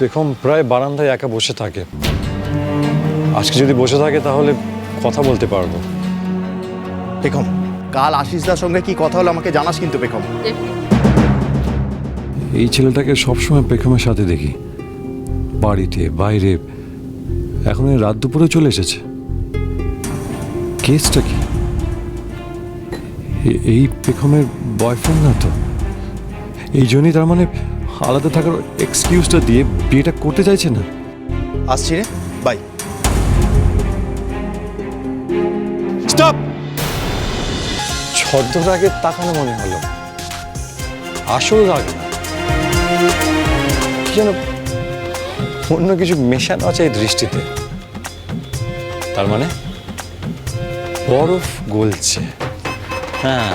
পেখম প্রায় বারান্দায় একা বসে থাকে। আজকে যদি বসে থাকে তাহলে কথা বলতে পারব। পেখম কাল আশিসদার সঙ্গে কি কথা হলো আমাকে জানাস কিন্তু পেখম এই ছেলেটাকে সবসময় পেখমের সাথে দেখি। বাড়িতে বাইরে। এখন এই রাত দুপুরে চলে এসেছে। কেসটা কি? এই পেখমের বয়ফ্রেন্ড না তো? এই জন্যই তার মানে আলাদা থাকার এক্সকিউজটা দিয়ে বিয়েটা করতে চাইছে না। আসছি রে বাই স্টপ ছদ্ম রাগের তাকানো মনে হলো। আসল রাগ না। কি যেন অন্য কিছু মেশানো আছে এই দৃষ্টিতে। তার মানে বরফ গলছে। হ্যাঁ।